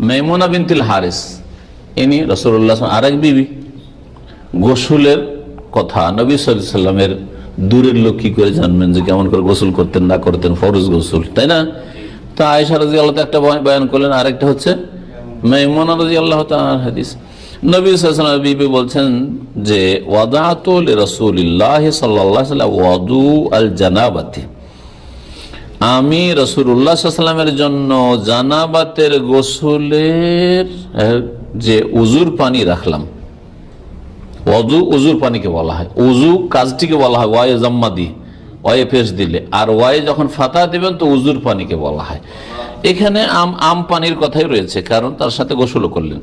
মেমোনা বিনতিল হারিস। ইনি রসুল্লাহ আরেক বিবি। গোসুলের কথা নবী সাল্লামের দূরের লোক কি করে জানবেন যে কেমন করে গোসল করতেন, না করতেন? ফরজ গোসল, তাই না? তা আয়সা রাজি আল্লাহ একটা বয়- বয়ান করলেন, আরেকটা হচ্ছে মেমোনা রাজি আল্লাহ হাদিস। নবী সাল্লাম বিবি বলছেন যে রসুলিল্লাহ সাল্লাহ ওয়াদু আল জানাবাতি। আমি রসুল্লাহ সাল্লামের জন্য জানাবাতের গোসলের যে উজুর পানি রাখলাম। অজু উজুর পানিকে বলা হয়। উজু কাজটিকে বলা হয় ওয়াই জম্মা দি ওয়াই পেশ দিলে। আর ওয়াই যখন ফাতা দিবেন তো উজুর পানিকে বলা হয়। এখানে আম আম পানির কথাই রয়েছে, কারণ তার সাথে গোসলও করলেন।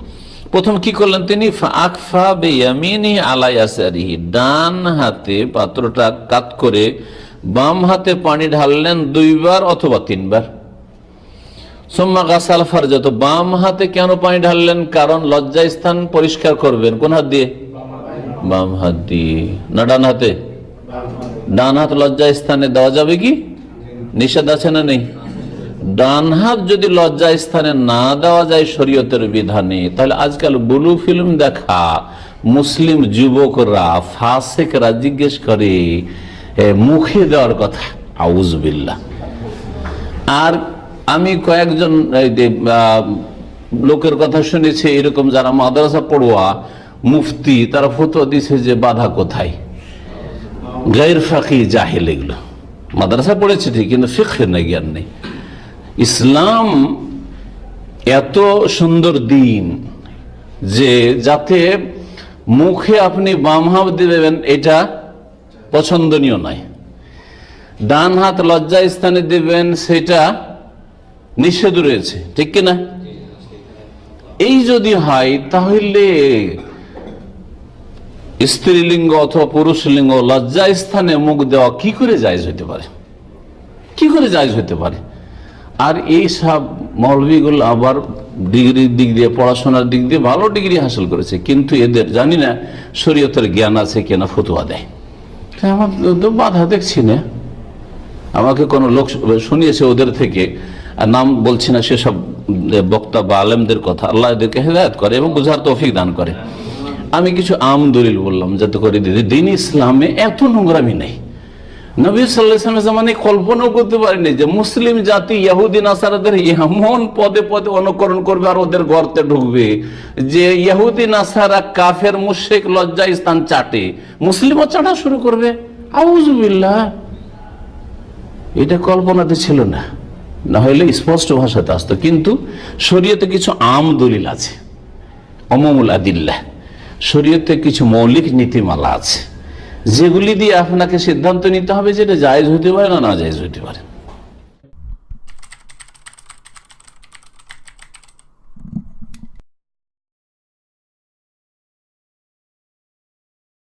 প্রথম কি করলেন তিনি? আকফা বেয়ামিনি আলাইয়াসারিহি ডান হাতে পাত্রটা কাত করে বাম হাতে পানি ঢাললেন দুইবার অথবা তিনবার। সোম্মা গাছাল ফারজাত বাম হাতে কেন পানি ঢাললেন? কারণ লজ্জা স্থান পরিষ্কার করবেন। কোন হাত দিয়ে? বাম হাত দিয়ে। না, ডান হাতে? ডান হাত লজ্জা স্থানে দেওয়া যাবে কি? নিষেধ আছে না নেই? ডান হাত যদি লজ্জা স্থানে না দেওয়া যায় শরীয়তের বিধানে, তাহলে আজকাল ব্লু ফিল্ম দেখা মুসলিম যুবকরা, ফাসেকরা জিজ্ঞেস করে মুখে দেওয়ার কথা। আউজবিল্লা আর আমি কয়েকজন লোকের কথা শুনেছি, এরকম যারা মাদ্রাসা পড়ুয়া, মুফতি, তারা ফতোয়া দিছে যে বাধা কোথায়? গায়ের ফাঁকি, জাহেল এগুলো। মাদ্রাসা পড়েছে ঠিক, কিন্তু ফিখের না জ্ঞান নেই। ইসলাম এত সুন্দর দিন যে যাতে মুখে আপনি বাম হাত দেবেন, এটা পছন্দনীয় নয়। ডান হাত লজ্জা স্থানে দেবেন সেটা নিষেধ রয়েছে, ঠিক কিনা? এই যদি হয়, তাহলে স্ত্রীলিঙ্গ অথবা পুরুষ লিঙ্গ লজ্জা স্থানে মুখ দেওয়া কি করে জায়জ হইতে পারে? কি করে জায়জ হইতে পারে? আর এই সব মৌলবীগুলো আবার ডিগ্রির দিক দিয়ে, পড়াশোনার দিক দিয়ে ভালো ডিগ্রি হাসিল করেছে, কিন্তু এদের জানি না শরীয়তের জ্ঞান আছে কিনা ফতুয়া দেয়। আমার তো বাধা দেখছি না। আমাকে কোনো লোক শুনিয়েছে ওদের থেকে, আর নাম বলছি না সেসব বক্তা বা আলেমদের কথা। আল্লাহ এদেরকে হেদায়ত করে এবং বুঝার তৌফিক দান করে। আমি কিছু আম দলিল বললাম, যাতে করে দিদি, দিন ইসলামে এত নোংরামি নেই। নবী সাল্লাহামের জামানে কল্পনাও করতে পারেনি যে মুসলিম জাতি ইয়াহুদ্দিন আসারাদের এমন পদে পদে অনুকরণ করবে আর ওদের গর্তে ঢুকবে যে ইয়াহুদ্দিন আসারা কাফের মুশেক লজ্জা স্থান চাটে। মুসলিমও চাটা শুরু করবে। আউজুবিল্লাহ এটা কল্পনাতে ছিল না। না হলে স্পষ্ট ভাষাতে আসতো। কিন্তু শরীয়তে কিছু আম দলিল আছে। অমমুল আদিল্লাহ। শরীয়তে কিছু মৌলিক নীতিমালা আছে। যেগুলি দিয়ে আপনাকে সিদ্ধান্ত নিতে হবে যেটা জায়জ হতে পারে না না জায়েজ হতে পারে